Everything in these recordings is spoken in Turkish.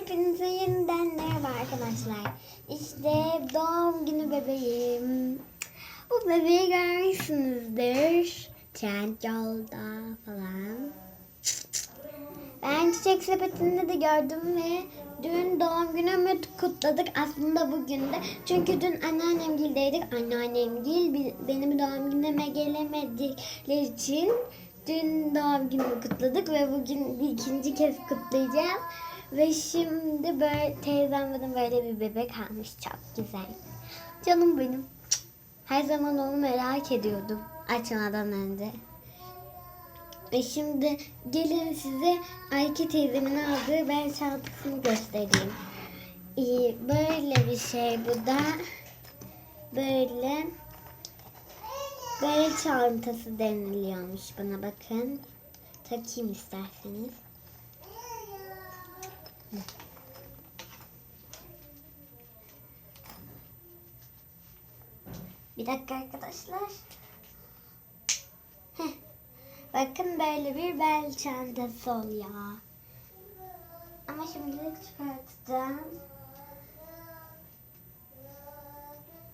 Hepinize yeniden merhaba arkadaşlar. İşte doğum günü bebeğim. Bu bebeği görmüşsünüzdür. Trend yolda falan. Ben çiçek sepetinde de gördüm ve dün doğum günümü kutladık. Aslında bugün de. Çünkü dün anneannem gildeydik. Anneannem gil bi- benim doğum günüme gelemedikleri için dün doğum günümü kutladık ve bugün ikinci kez kutlayacağız. Ve şimdi böyle teyzem bana böyle bir bebek almış. Çok güzel. Canım benim. Her zaman onu merak ediyordum açmadan önce. Ve şimdi gelin size Ayke teyzemin aldığı bel çantasını göstereyim. Ee, böyle bir şey bu da. Böyle bel çantası deniliyormuş buna bakın. Takayım isterseniz. Bir dakika arkadaşlar. Heh. Bakın böyle bir bel çantası oluyor. Ama şimdilik çıkartacağım.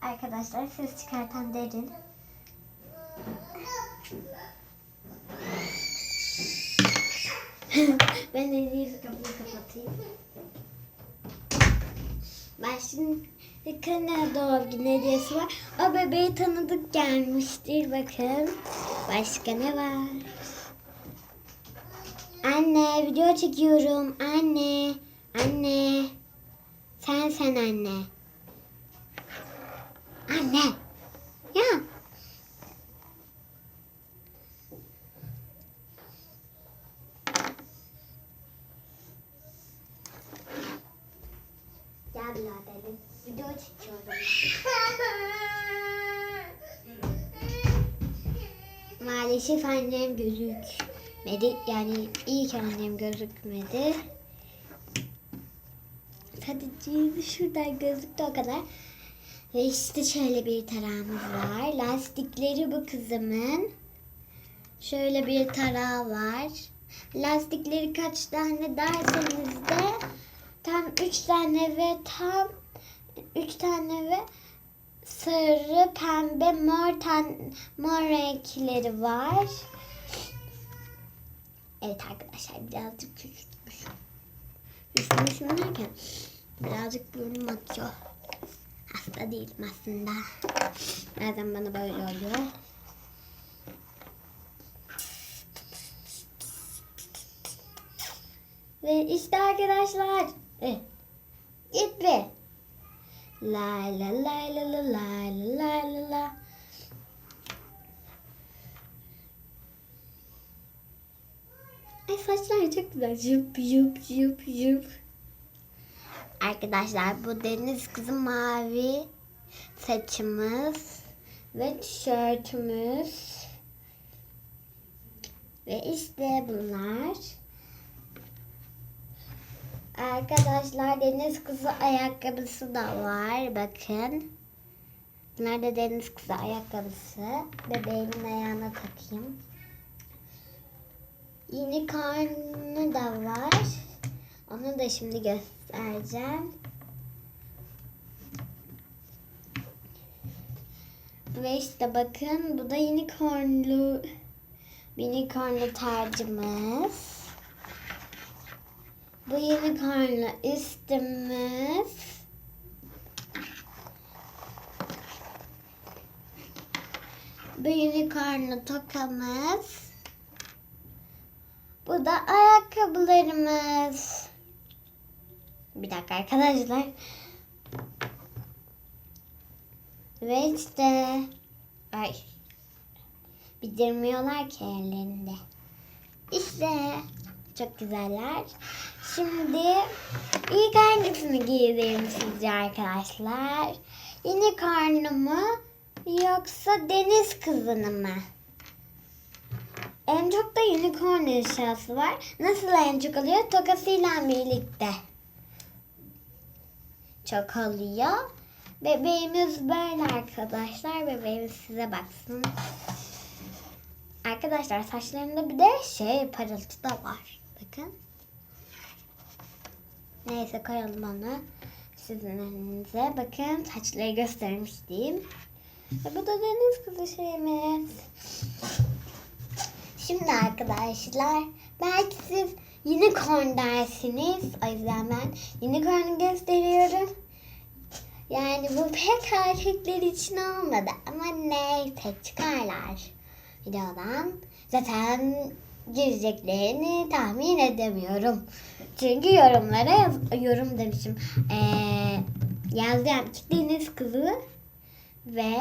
Arkadaşlar ses çıkartan derin. ben en iyisi kapıyı kapatayım. Ben şimdi Kana doğum günü hediyesi var. O bebeği tanıdık gelmiştir bakın. Başka ne var? Anne video çekiyorum. Anne. Anne. Sen sen anne. Anne. Ya. Gel biraderim. Video çekiyorum. Maalesef annem gözükmedi. Yani iyi ki annem gözükmedi. Sadece şuradan gözüktü o kadar. Ve işte şöyle bir tarağımız var. Lastikleri bu kızımın. Şöyle bir tarağı var. Lastikleri kaç tane derseniz de tam üç tane ve tam üç tane ve sarı, pembe, mor, ten, mor renkleri var. Evet arkadaşlar birazcık üşütmüşüm. Üşümüşüm derken birazcık burnum atıyor. Hasta değilim aslında. Bazen bana böyle oluyor. Ve işte arkadaşlar. Eh, Git be. La la la la la la la la la. Ay saçlar çok güzel. Jüp jüp jüp jüp. Arkadaşlar bu deniz kızı mavi saçımız ve tişörtümüz. Ve işte bunlar. Arkadaşlar deniz kızı ayakkabısı da var. Bakın. Da deniz kızı ayakkabısı. Bebeğimin ayağına takayım. Yeni karnı da var. Onu da şimdi göstereceğim. Ve işte bakın bu da unicornlu unicornlu tacımız. Bu unicornlu üstümüz. Bu unicornlu tokamız. Bu da ayakkabılarımız. Bir dakika arkadaşlar. Ve işte ay bitirmiyorlar ki ellerinde. İşte çok güzeller. Şimdi ilk hangisini giydireyim sizce arkadaşlar? Yine karnımı yoksa deniz kızını mı? En çok da unicorn eşyası var. Nasıl en çok oluyor? Tokasıyla birlikte. Çok oluyor. Bebeğimiz böyle arkadaşlar. Bebeğimiz size baksın. Arkadaşlar saçlarında bir de şey parıltı da var. Bakın. Neyse koyalım onu. Sizin önünüze. Bakın saçları göstermiştim. Ve bu da deniz kızı şeyimiz. Şimdi arkadaşlar belki siz unicorn dersiniz. O yüzden ben unicorn'u gösteriyorum. Yani bu pek erkekler için olmadı ama neyse çıkarlar videodan. Zaten gireceklerini tahmin edemiyorum. Çünkü yorumlara yaz- yorum demişim. Ee, yazdım ki deniz kızı ve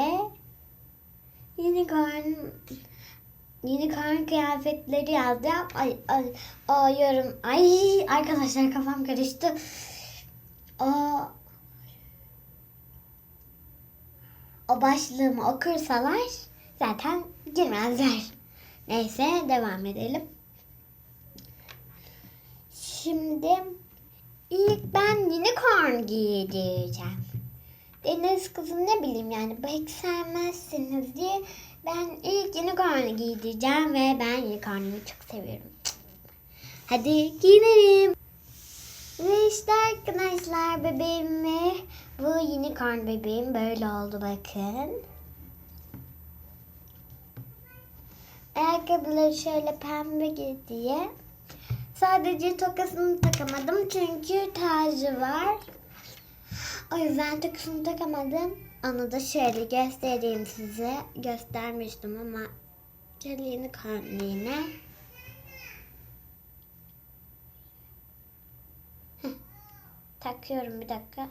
unicorn unicorn kıyafetleri yazdım. Ay, ay, o yorum. Ay arkadaşlar kafam karıştı. O o başlığımı okursalar zaten girmezler. Neyse devam edelim. Şimdi ilk ben unicorn giydireceğim. Deniz kızı ne bileyim yani pek sevmezsiniz diye ben ilk unicorn giydireceğim ve ben unicorn'u çok seviyorum. Hadi giyinelim. Ve işte arkadaşlar bebeğimi bu unicorn bebeğim böyle oldu bakın. Ayakkabıları şöyle pembe diye. Sadece tokasını takamadım çünkü tacı var. O yüzden tokasını takamadım. Onu da şöyle göstereyim size. Göstermiştim ama şöyle yeni. Takıyorum bir dakika.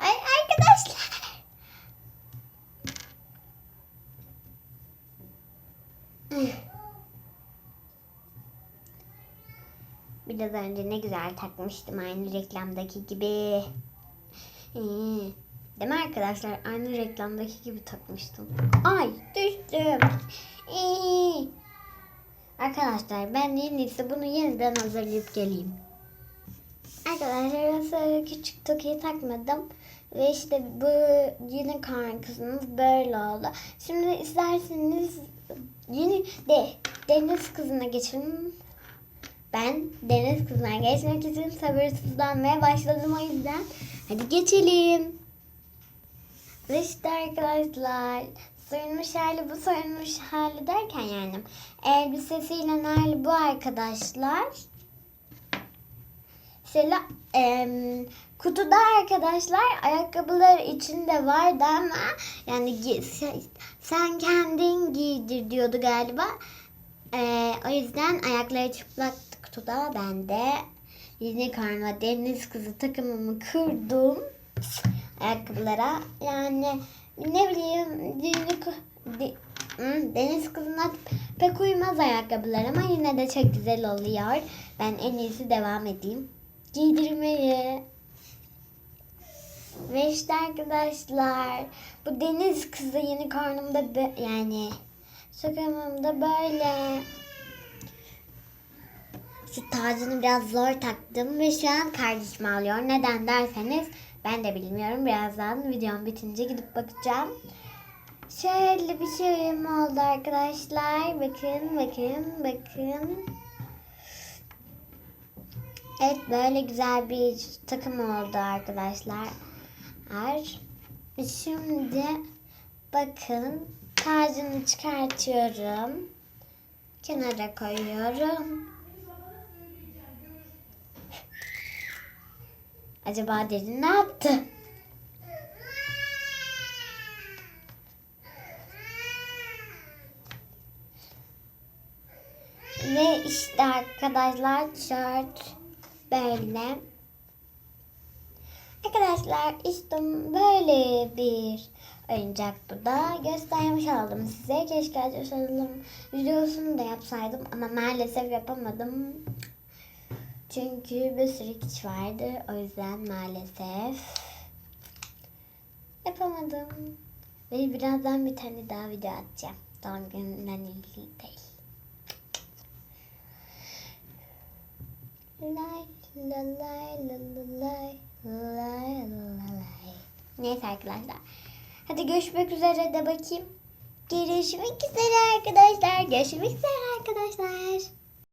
Ay arkadaşlar. Biraz önce ne güzel takmıştım aynı reklamdaki gibi. Ee, Değil mi arkadaşlar? Aynı reklamdaki gibi takmıştım. Ay düştüm. Ee, Arkadaşlar ben en bunu yeniden hazırlayıp geleyim. Arkadaşlar ben şöyle küçük tokiyi takmadım. Ve işte bu yeni karn kızımız böyle oldu. Şimdi isterseniz yeni de deniz kızına geçelim. Ben deniz kızına geçmek için sabırsızlanmaya başladım o yüzden. Hadi geçelim. İşte arkadaşlar soyunmuş hali bu soyunmuş hali derken yani elbisesiyle hali bu arkadaşlar. Şöyle em, kutuda arkadaşlar ayakkabılar içinde vardı ama yani sen, kendin giydir diyordu galiba. Ee, o yüzden ayakları çıplaktı kutuda. Ben de karma deniz kızı takımımı kırdım ayakkabılara. Yani ne bileyim deniz kızına pek uymaz ayakkabılar ama yine de çok güzel oluyor. Ben en iyisi devam edeyim. Giydirmeye. Ve işte arkadaşlar bu deniz kızı yeni karnımda yani Sakamımda böyle. Şu tacını biraz zor taktım ve şu an kardeşim alıyor. Neden derseniz ben de bilmiyorum. Birazdan videom bitince gidip bakacağım. Şöyle bir şeyim oldu arkadaşlar. Bakın, bakın, bakın. Evet böyle güzel bir takım oldu arkadaşlar. Şimdi bakın tacını çıkartıyorum. Kenara koyuyorum. Acaba derin ne yaptı? Ve işte arkadaşlar tişört böyle. Arkadaşlar işte böyle bir oyuncak bu da. Göstermiş oldum size. Keşke açalım videosunu da yapsaydım ama maalesef yapamadım. Çünkü bir sürü kişi vardı. O yüzden maalesef yapamadım. Ve birazdan bir tane daha video atacağım. Doğum gününden ilgili değil. Lay la lay la la lay lay la lay. Neyse arkadaşlar. Hadi görüşmek üzere de bakayım. Görüşmek üzere arkadaşlar. Görüşmek üzere arkadaşlar.